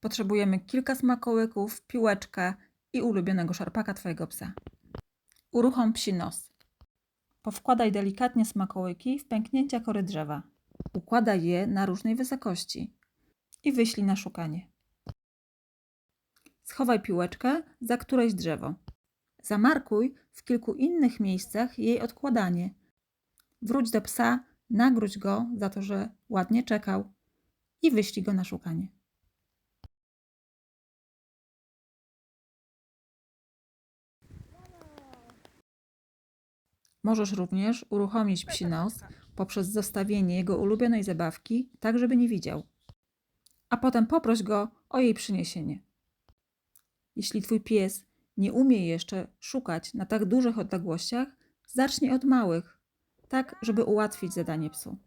Potrzebujemy kilka smakołyków, piłeczkę i ulubionego szarpaka Twojego psa. Uruchom psi nos. Powkładaj delikatnie smakołyki w pęknięcia kory drzewa. Układaj je na różnej wysokości i wyślij na szukanie. Schowaj piłeczkę za któreś drzewo. Zamarkuj w kilku innych miejscach jej odkładanie. Wróć do psa, nagródź go za to, że ładnie czekał i wyślij go na szukanie. Możesz również uruchomić psi nos poprzez zostawienie jego ulubionej zabawki, tak żeby nie widział. A potem poproś go o jej przyniesienie. Jeśli twój pies nie umie jeszcze szukać na tak dużych odległościach, zacznij od małych, tak żeby ułatwić zadanie psu.